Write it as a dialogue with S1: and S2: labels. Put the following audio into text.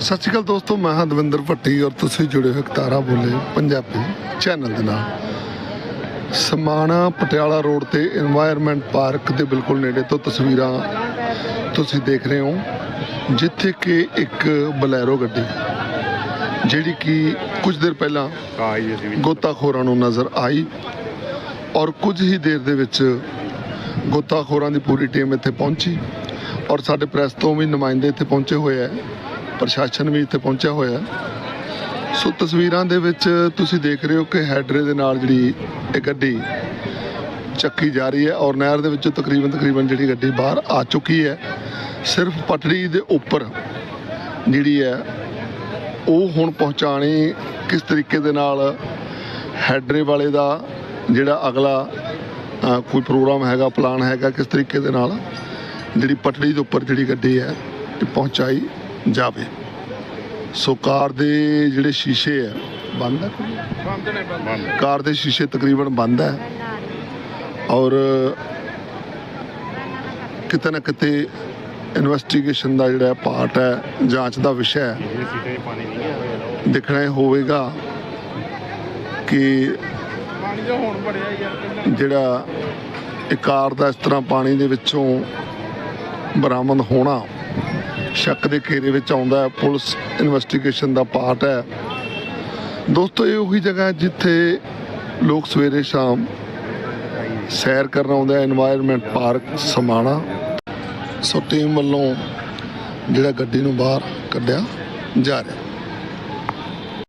S1: ਸਤਿ ਸ਼੍ਰੀ ਅਕਾਲ ਦੋਸਤੋ ਮੈਂ ਹਾਂ ਦਵਿੰਦਰ ਭੱਟੀ ਔਰ ਤੁਸੀਂ ਜੁੜੇ ਹੋ ਤਾਰਾ ਬੋਲੇ ਪੰਜਾਬੀ ਚੈਨਲ ਦੇ ਨਾਲ। ਸਮਾਣਾ ਪਟਿਆਲਾ ਰੋਡ ਤੇ এনवायरमेंट ਪਾਰਕ ਦੇ ਬਿਲਕੁਲ ਨੇੜੇ ਤੋਂ ਤਸਵੀਰਾਂ ਤੁਸੀਂ ਦੇਖ ਰਹੇ ਹੋ ਜਿੱਥੇ ਕਿ ਇੱਕ ਬਲੈਰੋ ਗੱਡੀ ਜਿਹੜੀ ਕਿ ਕੁਝ ਦਿਨ ਪਹਿਲਾਂ ਗੋਤਾਖੋਰਾਂ ਨੂੰ ਨਜ਼ਰ ਆਈ ਔਰ ਕੁਝ ਹੀ ਦੇਰ ਦੇ ਵਿੱਚ ਗੋਤਾਖੋਰਾਂ ਦੀ ਪੂਰੀ ਟੀਮ ਇੱਥੇ ਪਹੁੰਚੀ ਔਰ ਸਾਡੇ ਪ੍ਰੈਸ ਤੋਂ ਵੀ ਨੁਮਾਇੰਦੇ ਇੱਥੇ ਪਹੁੰਚੇ ਹੋਏ ਆ ਪ੍ਰਸ਼ਾਸਨ ਵੀ ਇੱਥੇ ਪਹੁੰਚਿਆ ਹੋਇਆ ਹੈ। ਸੋ ਤਸਵੀਰਾਂ ਦੇ ਵਿੱਚ ਤੁਸੀਂ ਦੇਖ ਰਹੇ ਹੋ ਕਿ ਹੈਡਰੇ ਦੇ ਨਾਲ ਜਿਹੜੀ ਇਹ ਗੱਡੀ ਚੱਕੀ ਜਾ ਰਹੀ ਹੈ ਔਰ ਨਹਿਰ ਦੇ ਵਿੱਚੋਂ ਤਕਰੀਬਨ ਤਕਰੀਬਨ ਜਿਹੜੀ ਗੱਡੀ ਬਾਹਰ ਆ ਚੁੱਕੀ ਹੈ। ਸਿਰਫ ਪਟੜੀ ਦੇ ਉੱਪਰ ਜਿਹੜੀ ਹੈ, ਉਹ ਹੁਣ ਪਹੁੰਚਾਣੀ ਕਿਸ ਤਰੀਕੇ ਦੇ ਨਾਲ ਹੈਡਰੇ ਵਾਲੇ ਦਾ ਜਿਹੜਾ ਅਗਲਾ ਕੋਈ ਪ੍ਰੋਗਰਾਮ ਹੈਗਾ, ਪਲਾਨ ਹੈਗਾ, ਕਿਸ ਤਰੀਕੇ ਦੇ ਨਾਲ ਜਿਹੜੀ ਪਟੜੀ ਦੇ ਉੱਪਰ ਜਿਹੜੀ ਗੱਡੀ ਹੈ, ਇਹ ਪਹੁੰਚਾਈ ਜਾਵੇ। ਸੋ ਕਾਰ ਦੇ ਜਿਹੜੇ ਸ਼ੀਸ਼ੇ ਹੈ ਬੰਦ ਹੈ ਕਾਰ ਦੇ ਸ਼ੀਸ਼ੇ ਤਕਰੀਬਨ ਬੰਦ ਹੈ ਔਰ ਕਿਤੇ ਨਾ ਕਿਤੇ ਇਨਵੈਸਟੀਗੇਸ਼ਨ ਦਾ ਜਿਹੜਾ ਪਾਰਟ ਹੈ, ਜਾਂਚ ਦਾ ਵਿਸ਼ਾ ਹੈ
S2: ਇਹ
S1: ਦੇਖਣਾ ਇਹ ਹੋਵੇਗਾ ਕਿ ਜਿਹੜਾ ਇਹ ਕਾਰ ਦਾ ਇਸ ਤਰ੍ਹਾਂ ਪਾਣੀ ਦੇ ਵਿੱਚੋਂ ਬਰਾਮਦ ਹੋਣਾ ਸ਼ੱਕ ਦੇ ਘੇਰੇ ਵਿੱਚ ਆਉਂਦਾ ਹੈ, ਪੁਲਿਸ ਇਨਵੈਸਟੀਗੇਸ਼ਨ ਦਾ ਪਾਰਟ ਹੈ। ਦੋਸਤੋ, ਇਹ ਉਹੀ ਜਗ੍ਹਾ ਹੈ ਜਿੱਥੇ ਲੋਕ ਸਵੇਰੇ ਸ਼ਾਮ ਸੈਰ ਕਰਨ ਆਉਂਦੇ ਆ environment park Samana. So team ਵੱਲੋਂ ਜਿਹੜਾ ਗੱਡੀ ਨੂੰ ਬਾਹਰ ਕੱਢਿਆ ਜਾ ਰਿਹਾ।